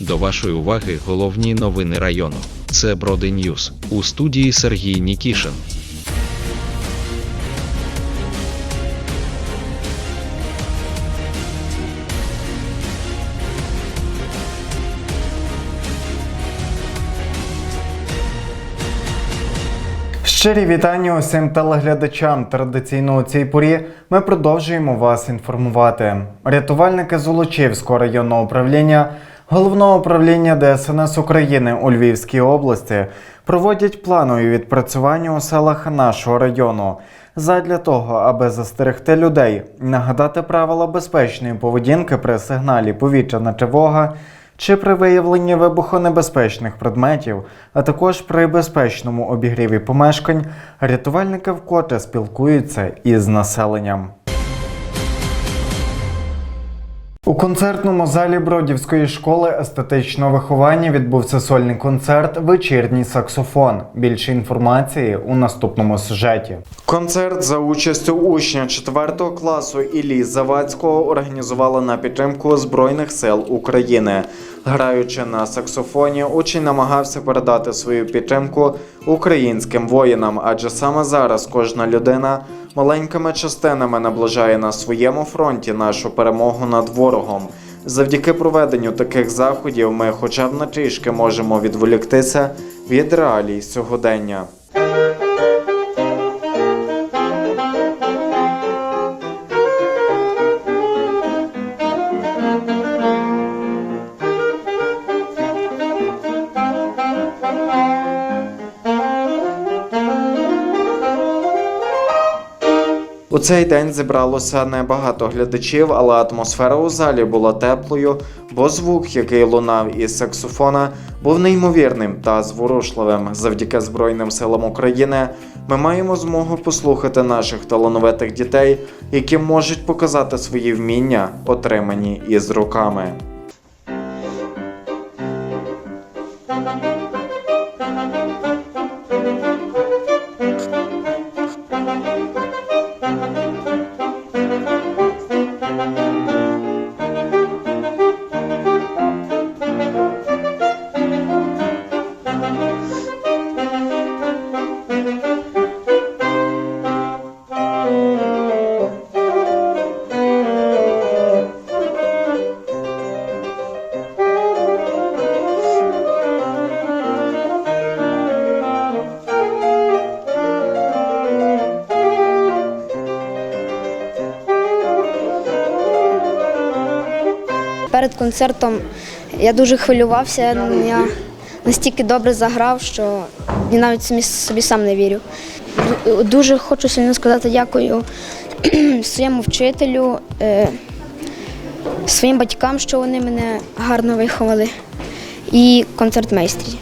До вашої уваги головні новини району. Це Броди Ньюс у студії Сергій Нікішин. Щирі вітання усім телеглядачам. Традиційно у цій порі ми продовжуємо вас інформувати. Рятувальники Золочівського районного управління Головного управління ДСНС України у Львівській області проводять планові відпрацювання у селах нашого району задля того, аби застерегти людей, нагадати правила безпечної поведінки при сигналі повітряна тривога чи при виявленні вибухонебезпечних предметів, а також при безпечному обігріві помешкань, рятувальники вкотре спілкуються із населенням. У концертному залі Бродівської школи естетичного виховання відбувся сольний концерт Вечірній саксофон. Більше інформації у наступному сюжеті. Концерт за участю учня 4 класу Іллі Завадського організувала на підтримку Збройних сил України. Граючи на саксофоні, учень намагався передати свою підтримку українським воїнам, адже саме зараз кожна людина маленькими частинами наближає на своєму фронті нашу перемогу над ворогом. Завдяки проведенню таких заходів ми хоча б на трішки можемо відволіктися від реалій сьогодення. У цей день зібралося небагато глядачів, але атмосфера у залі була теплою, бо звук, який лунав із саксофона, був неймовірним та зворушливим. Завдяки Збройним силам України ми маємо змогу послухати наших талановитих дітей, які можуть показати свої вміння, отримані із руками. Перед концертом я дуже хвилювався. Я настільки добре заграв, що я навіть собі сам не вірю. Дуже хочу сильно сказати дякую своєму вчителю, е, своїм батькам, що вони мене гарно виховали, і концертмейстрі.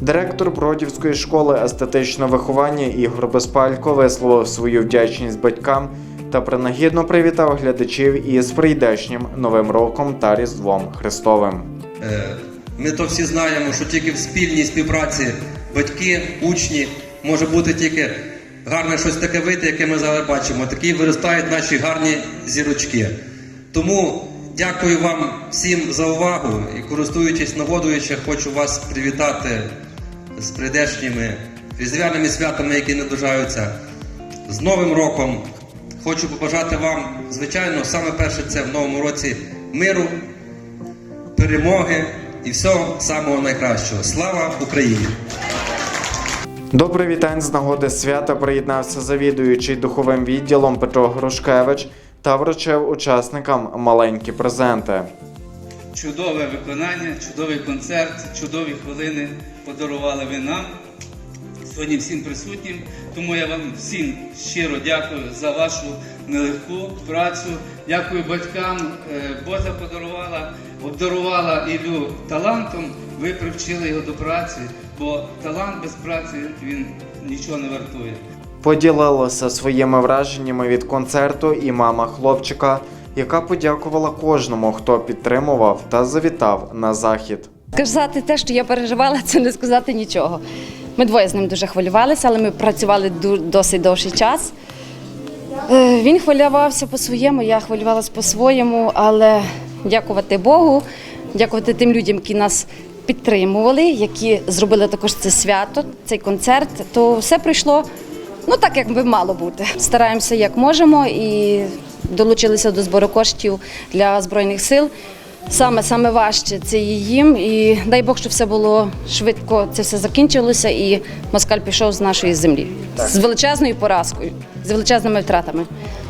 Директор Бродівської школи естетичного виховання Ігор Безпалько висловив свою вдячність батькам та принагідно привітав глядачів із прийдешнім Новим роком та Різдвом Христовим. Е, Ми то всі знаємо, що тільки в спільній співпраці батьки, учні може бути тільки гарне щось таке вийти, яке ми зараз бачимо. Такі виростають наші гарні зірочки. Тому дякую вам всім за увагу і користуючись нагодою, ще хочу вас привітати з прийдешніми різдвяними святами, які наближаються. З Новим роком хочу побажати вам, звичайно, саме перше це в новому році миру, перемоги і всього самого найкращого. Слава Україні! До привітань з нагоди свята приєднався завідуючий духовим відділом Петро Грушкевич та вручив учасникам маленькі презенти. Чудове виконання, чудовий концерт, чудові хвилини подарували ви нам, сьогодні всім присутнім. Тому я вам всім щиро дякую за вашу нелегку працю. Дякую батькам. Е, Божа подарувала, обдарувала Ілю талантом. Ви привчили його до праці, бо талант без праці він нічого не вартує. Поділилася своїми враженнями від концерту і мама хлопчика, яка подякувала кожному, хто підтримував та завітав на захід. Сказати те, що я переживала, це не сказати нічого. Ми двоє з ним дуже хвилювалися, але ми працювали досить довший час. Е, Він хвилювався по-своєму, я хвилювалася по-своєму, але дякувати Богу, дякувати тим людям, які нас підтримували, які зробили також це свято, цей концерт. То все прийшло ну так, як би мало бути. Стараємося як можемо і долучилися до збору коштів для збройних сил. Саме саме важче це і їм. І дай Бог, щоб все було швидко, це все закінчилося, і москаль пішов з нашої землі з величезною поразкою, з величезними втратами.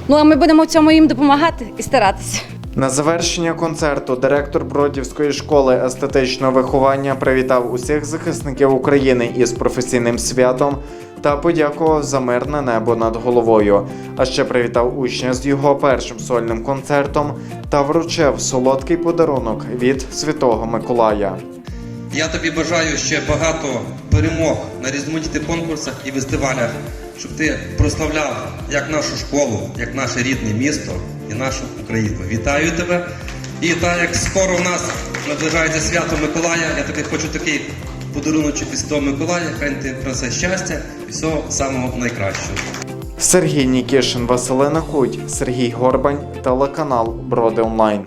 Ну а ми будемо в цьому їм допомагати і старатися. На завершення концерту директор Бродівської школи естетичного виховання привітав усіх захисників України із професійним святом та подякував за мирне небо над головою. А ще привітав учня з його першим сольним концертом та вручив солодкий подарунок від Святого Миколая. Я тобі бажаю ще багато перемог на різноманітних конкурсах і фестивалях, щоб ти прославляв як нашу школу, як наше рідне місто і нашу Україну. Вітаю тебе! І так як скоро в нас наближається свято Миколая, я тобі хочу такий подаруночок від Святого Миколая, хай ти принесе щастя і всього самого найкращого. Сергій Нікішин, Василина Худь, Сергій Горбань, телеканал Броди Онлайн.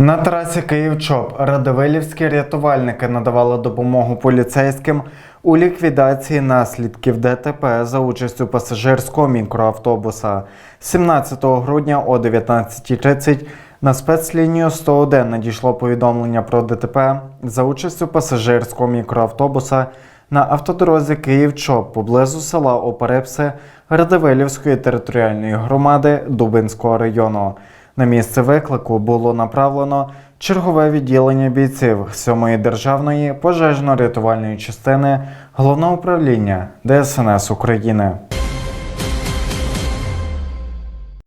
На трасі Київ-Чоп радивилівські рятувальники надавали допомогу поліцейським у ліквідації наслідків ДТП за участю пасажирського мікроавтобуса. 17 грудня о 19.30 на спецлінію 101 надійшло повідомлення про ДТП за участю пасажирського мікроавтобуса на автодорозі Київ-Чоп поблизу села Оперепси Радивилівської територіальної громади Дубинського району. На місце виклику було направлено чергове відділення бійців 7-ї державної пожежно-рятувальної частини Головного управління ДСНС України.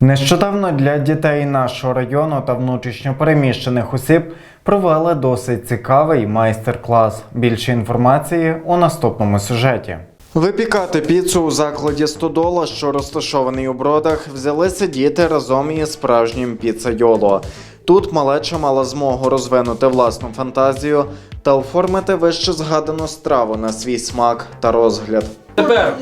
Нещодавно для дітей нашого району та внутрішньопереміщених осіб провели досить цікавий майстер-клас. Більше інформації у наступному сюжеті. Випікати піцу у закладі Стодола, що розташований у бродах, взялися діти разом із справжнім піцайоло. Тут малеча мала змогу розвинути власну фантазію та оформити вище згадану страву на свій смак та розгляд. Тепер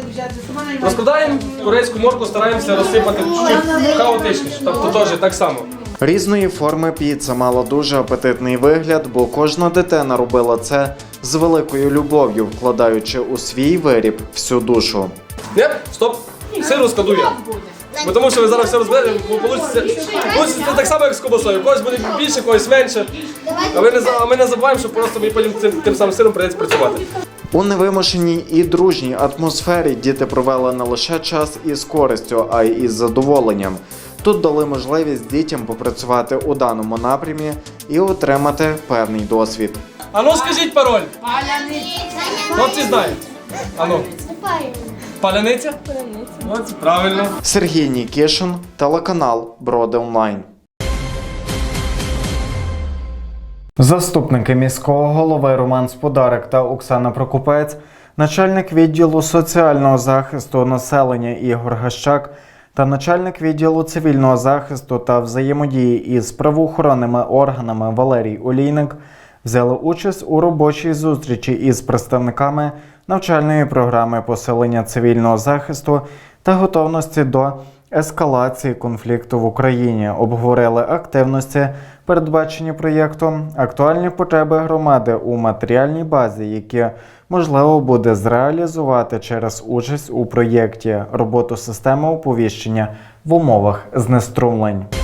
розкладаємо корейську морку, стараємося розсипати чуть-чуть хаотичніше. Тобто теж так само. Різної форми піца мала дуже апетитний вигляд, бо кожна дитина робила це з великою любов'ю, вкладаючи у свій виріб всю душу. Ні, стоп. Сир розкладу я. Бо тому що ви зараз все розберете, бо получиться, получиться так само, як з колбасою. Когось буде більше, когось менше. А ми не, за- а ми не забуваємо, що просто мені потім цим, тим самим сиром прийдеться працювати. У невимушеній і дружній атмосфері діти провели не лише час із користю, а й із задоволенням. Тут дали можливість дітям попрацювати у даному напрямі і отримати певний досвід. А ну скажіть пароль. Хлопці знають. А ну. Паляниця? Паляниця. От, правильно. Сергій Нікішин, телеканал Броди Онлайн. Заступники міського голови Роман Сподарик та Оксана Прокупець, начальник відділу соціального захисту населення Ігор Гащак та начальник відділу цивільного захисту та взаємодії із правоохоронними органами Валерій Олійник взяли участь у робочій зустрічі із представниками навчальної програми посилення цивільного захисту та готовності до ескалації конфлікту в Україні. Обговорили активності, передбачені проєктом, актуальні потреби громади у матеріальній базі, які можливо буде зреалізувати через участь у проєкті роботу системи оповіщення в умовах знеструмлень.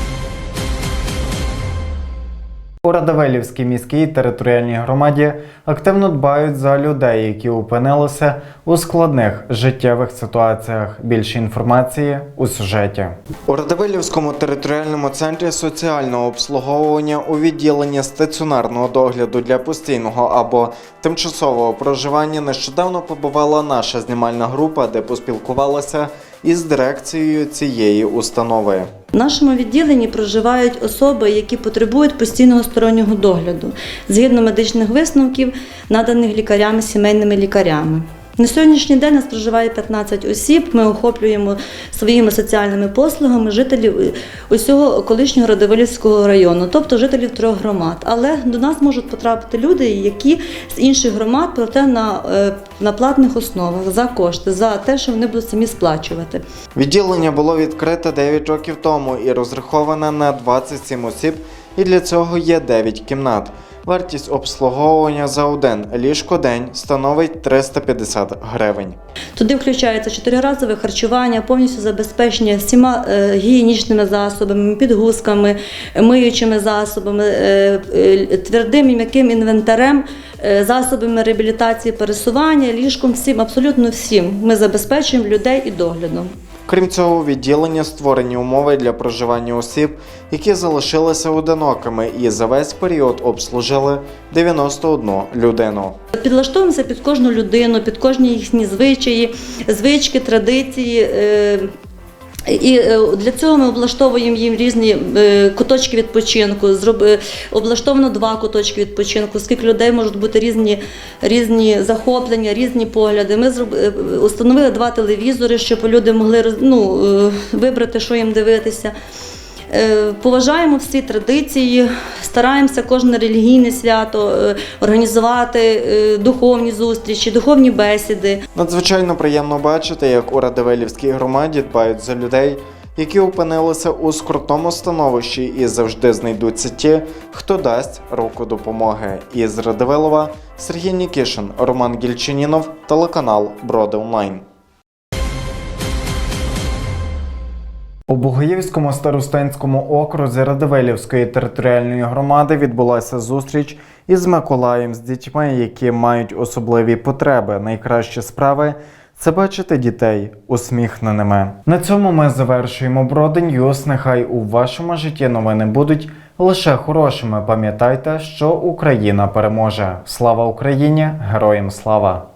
У Радивилівській міській територіальній громаді активно дбають за людей, які опинилися у складних життєвих ситуаціях. Більше інформації у сюжеті. У Радивилівському територіальному центрі соціального обслуговування у відділенні стаціонарного догляду для постійного або тимчасового проживання нещодавно побувала наша знімальна група, де поспілкувалася із дирекцією цієї установи. Нашому відділенні проживають особи, які потребують постійного стороннього догляду, згідно медичних висновків, наданих лікарями, сімейними лікарями. На сьогоднішній день нас проживає 15 осіб. Ми охоплюємо своїми соціальними послугами жителів е, усього колишнього Радивилівського району, тобто жителів трьох громад. Але до нас можуть потрапити люди, які з інших громад, проте на, е, на платних основах за кошти, за те, що вони будуть самі сплачувати. Відділення було відкрите 9 років тому і розраховане на 27 осіб, і для цього є 9 кімнат. Вартість обслуговування за один ліжко-день становить 350 гривень. Туди включається чотириразове харчування, повністю забезпечення всіма е, гігієнічними засобами, підгузками, миючими засобами, е, е, твердим і м'яким інвентарем, засобами реабілітації, пересування, ліжком, всім, абсолютно всім. Ми забезпечуємо людей і доглядом. Крім цього, у відділенні створені умови для проживання осіб, які залишилися одинокими і за весь період обслужили 91 людину. Підлаштовуємося під кожну людину, під кожні їхні звичаї, звички, традиції. І е, для цього ми облаштовуємо їм різні е, куточки відпочинку. Е, Облаштовано два куточки відпочинку, оскільки людей можуть бути різні, різні захоплення, різні погляди. Ми установили два телевізори, щоб люди могли ну, вибрати, що їм дивитися. Е, Поважаємо всі традиції, стараємося кожне релігійне свято е, організувати е, духовні зустрічі, духовні бесіди. Надзвичайно приємно бачити, як у Радивилівській громаді дбають за людей, які опинилися у скрутному становищі і завжди знайдуться ті, хто дасть руку допомоги. Із Радивилова Сергій Нікішин, Роман Гільчинінов, телеканал Броди Онлайн. У Бугаївському старостинському окрузі Радивилівської територіальної громади відбулася зустріч із Миколаєм з дітьми, які мають особливі потреби. Найкращі справи це бачити дітей усміхненими. На цьому ми завершуємо Броди Ньюс. Нехай у вашому житті новини будуть лише хорошими. Пам'ятайте, що Україна переможе. Слава Україні! Героям слава!